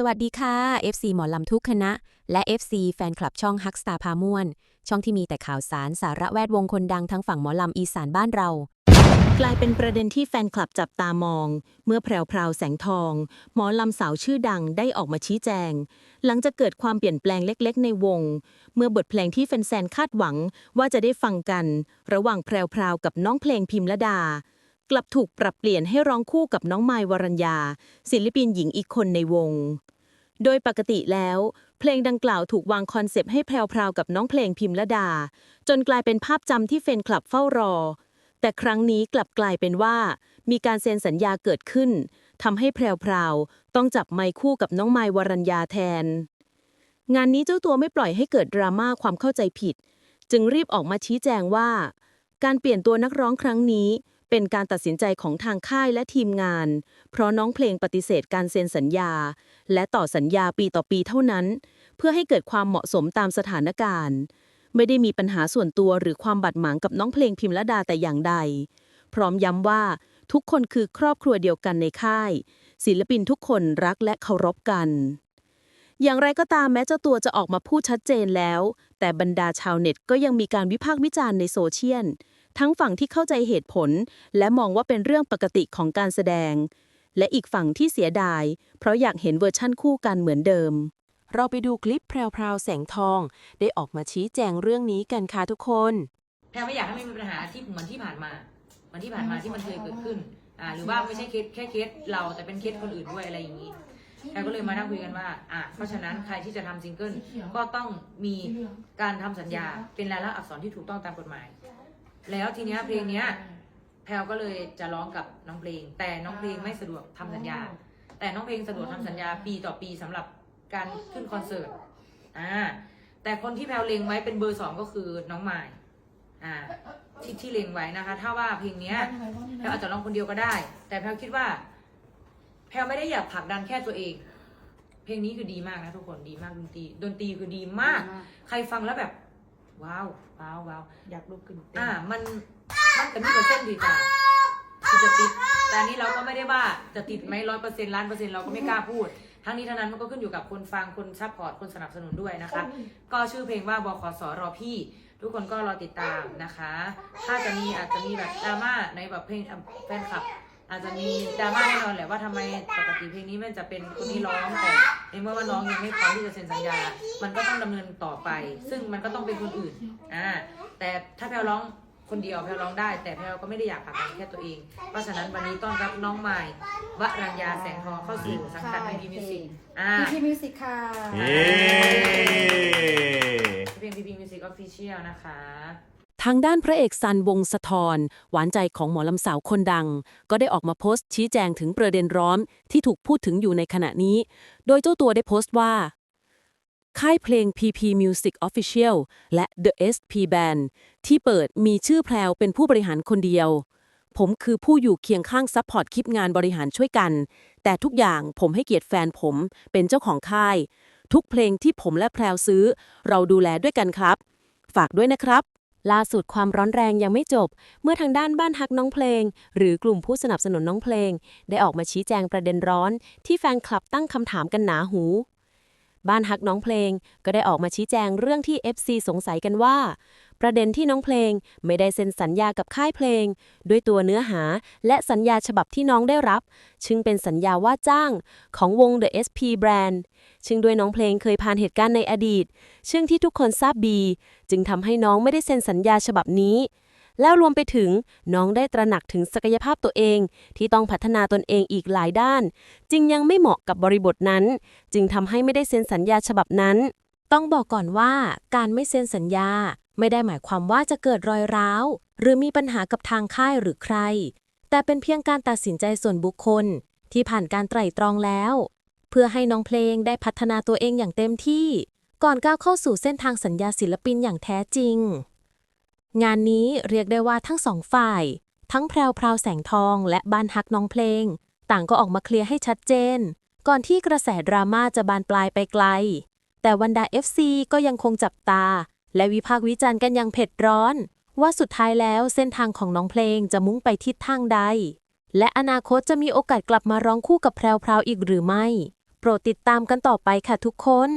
สวัสดีค่ะ FC หมอลำทุกคณะ และ FC แฟนคลับช่องฮักสตาพาม่วน ช่องที่มีแต่ข่าวสารสาระแวดวงคนดังทั้งฝั่งหมอลำอีสานบ้านเรา กลายเป็นประเด็นที่แฟนคลับจับตามอง เมื่อแพรวพราวแสงทอง หมอลำสาวชื่อดังได้ออกมาชี้แจง หลังจากเกิดความเปลี่ยนแปลงเล็กๆ ในวง เมื่อบทเพลงที่แฟนๆคาดหวังว่าจะได้ฟังกัน ระหว่างแพรวพราวกับน้องเพลงพิมละดา กลับถูกปรับเปลี่ยนให้ร้องคู่กับน้องไมายวรัญญา ศิลปินหญิงอีกคนในวง โดยปกติแล้ว เพลงดังกล่าวถูกวางคอนเซปต์ให้แพรวๆกับน้องเพลงพิมละดา จนกลายเป็นภาพจำที่แฟนคลับเฝ้ารอ แต่ครั้งนี้กลับกลายเป็นว่า มีการเซ็นสัญญาเกิดขึ้นทำให้แพรวๆต้องจับไมค์คู่กับน้องไมายวรัญญาแทน งานนี้เจ้าตัวไม่ปล่อยให้เกิดดราม่าความเข้าใจผิด จึงรีบออกมาชี้แจงว่า การเปลี่ยนตัวนักร้องครั้งนี้ เป็นการตัดสินใจของทางค่ายและทีมงาน เพราะน้องเพลงปฏิเสธการเซ็นสัญญา และต่อสัญญาปีต่อปีเท่านั้น เพื่อให้เกิดความเหมาะสมตามสถานการณ์ ไม่ได้มีปัญหาส่วนตัวหรือความบาดหมางกับน้องเพลงพิมละดาแต่อย่างใด พร้อมย้ำว่าทุกคนคือครอบครัวเดียวกันในค่าย ศิลปินทุกคนรักและเคารพกัน อย่างไรก็ตามแม้เจ้าตัวจะออกมาพูดชัดเจนแล้ว แต่บรรดาชาวเน็ตก็ยังมีการวิพากษ์วิจารณ์ในโซเชียล ทั้งฝั่งที่เข้าใจเหตุผล และมองว่าเป็นเรื่องปกติของการแสดง และอีกฝั่งที่เสียดาย เพราะอยากเห็นเวอร์ชั่นคู่กันเหมือนเดิม เราไปดูคลิปแพรวๆแสงทอง ได้ออกมาชี้แจงเรื่องนี้กันค่ะทุกคน แพรไม่อยากให้มันมีปัญหาที่เหมือนที่ผ่านมาเหมือนที่ผ่านมาที่มันเคยเกิดขึ้นอ่าหรือว่าไม่ใช่เคสแค่เคสเราแต่เป็นเคสคนอื่นด้วยอะไรอย่างนี้แพรก็เลยมานั่งคุยกันว่า อะ เพราะฉะนั้นใครที่จะทำซิงเกิลก็ต้องมีการทำสัญญาเป็นลายลักษณ์อักษรที่ถูกต้องตามกฎหมาย แล้วทีเนี้ยเพลงเนี้ยแพรก็เลยจะร้องกับน้องเพลง แต่น้องเพลงไม่สะดวกทำสัญญา แต่น้องเพลงสะดวกทำสัญญาปีต่อปีสำหรับการขึ้นคอนเสิร์ตอ่าแต่คนที่แพลเล็งไว้เป็นเบอร์สองก็คือน้องไม้อ่าที่ที่เล็งไว้นะคะ ถ้าว่าเพลงเนี้ย แพลอาจจะร้องคนเดียวก็ได้ แต่แพลคิดว่า แพลไม่ได้อยากผลักดันแค่ตัวเอง เพลงนี้คือดีมากนะทุกคนดีมากดนตรีดนตรีคือดีมาก ใครฟังแล้วแบบ ว้าวว้าวว้าวอยากลุกขึ้นเต้นอ่ามันมันจะมีเปอร์เซ็นต์ดีจ้ะที่จะติด แต่อันนี้เราก็ไม่ได้ว่าจะติดไหมร้อยเปอร์เซ็นต์ล้านเปอร์เซ็นต์เราก็ไม่กล้าพูด ทั้งนี้ทั้งนั้นมันก็ขึ้นอยู่กับคนฟังคนซัพพอร์ตคนสนับสนุนด้วยนะคะ ก็ชื่อเพลงว่าบขสรอพี่ ทุกคนก็รอติดตามนะคะ ถ้าจะมีอาจจะมีแบบดราม่าในแบบเพลงอะแฟนคลับ อาจจะมีดราม่าแน่นอนแหละว่าทำไมปกติเพลงนี้มันจะเป็นคนนี้ร้องแต่ในเมื่อว่าน้องยังไม่พร้อมที่จะเซ็นสัญญา มันก็ต้องดำเนินต่อไป ซึ่งมันก็ต้องเป็นคนอื่นอ่าแต่ถ้าแพลร้องคนเดียวแพลร้องได้ แต่แพลก็ไม่ได้อยากผลักดันแค่ตัวเอง เพราะฉะนั้นวันนี้ต้อนรับน้องใหม่วรัญญาแสงทองเข้าสู่สังกัดพีพีมิวสิกอ่าพีพีมิวสิกค่ะเย้ เพลงพีพีมิวสิกออฟฟิเชียลนะคะ ทางด้านพระเอกซันวงสะทรหวานใจของหมอลำสาวคนดัง ก็ได้ออกมาโพสต์ชี้แจงถึงประเด็นร้อนที่ถูกพูดถึงอยู่ในขณะนี้ โดยเจ้าตัวได้โพสต์ว่า ค่ายเพลง PP Music Official และ The SP Band ที่เปิดมีชื่อแพรวเป็นผู้บริหารคนเดียว ผมคือผู้อยู่เคียงข้างซัพพอร์ตคลิปงานบริหารช่วยกัน แต่ทุกอย่างผมให้เกียรติแฟนผม เป็นเจ้าของค่าย ทุกเพลงที่ผมและแพรวซื้อ เราดูแลด้วยกันครับ ฝากด้วยนะครับ ล่าสุดความร้อนแรงยังไม่จบ เมื่อทางด้านบ้านฮักน้องเพลง หรือกลุ่มผู้สนับสนุนน้องเพลง ได้ออกมาชี้แจงประเด็นร้อน ที่แฟนคลับตั้งคำถามกันหนาหู บ้านฮักน้องเพลงก็ได้ออกมาชี้แจงเรื่องที่ FC สงสัยกันว่า ประเด็นที่น้องเพลงไม่ได้เซ็นสัญญากับค่ายเพลง ด้วยตัวเนื้อหาและสัญญาฉบับที่น้องได้รับซึ่งเป็นสัญญาว่าจ้างของวง The SP Brand ซึ่งด้วยน้องเพลงเคยผ่านเหตุการณ์ในอดีตซึ่งที่ทุกคนทราบดี จึงทำให้น้องไม่ได้เซ็นสัญญาฉบับนี้ แล้วรวมไปถึงน้องได้ตระหนักถึงศักยภาพตัวเอง ที่ต้องพัฒนาตนเองอีกหลายด้าน จึงยังไม่เหมาะกับบริบทนั้น จึงทำให้ไม่ได้เซ็นสัญญาฉบับนั้น ต้องบอกก่อนว่าการไม่เซ็นสัญญา ไม่ได้หมายความว่าจะเกิดรอยร้าว หรือมีปัญหากับทางค่ายหรือใคร แต่เป็นเพียงการตัดสินใจส่วนบุคคล ที่ผ่านการไตร่ตรองแล้ว เพื่อให้น้องเพลงได้พัฒนาตัวเองอย่างเต็มที่ ก่อนก้าวเข้าสู่เส้นทางสัญญาศิลปินอย่างแท้จริง งานนี้เรียกได้ว่าทั้งสองฝ่าย ทั้งแพรวพราวแสงทองและบ้านฮักน้องเพลง ต่างก็ออกมาเคลียร์ให้ชัดเจน ก่อนที่กระแสดราม่าจะบานปลายไปไกล แต่วันดา FC ก็ยังคงจับตา และวิพากษ์วิจารณ์กันอย่างเผ็ดร้อน ว่าสุดท้ายแล้วเส้นทางของน้องเพลงจะมุ่งไปทิศทางใด และอนาคตจะมีโอกาสกลับมาร้องคู่กับแพรวพราวอีกหรือไม่ โปรดติดตามกันต่อไปค่ะทุกคน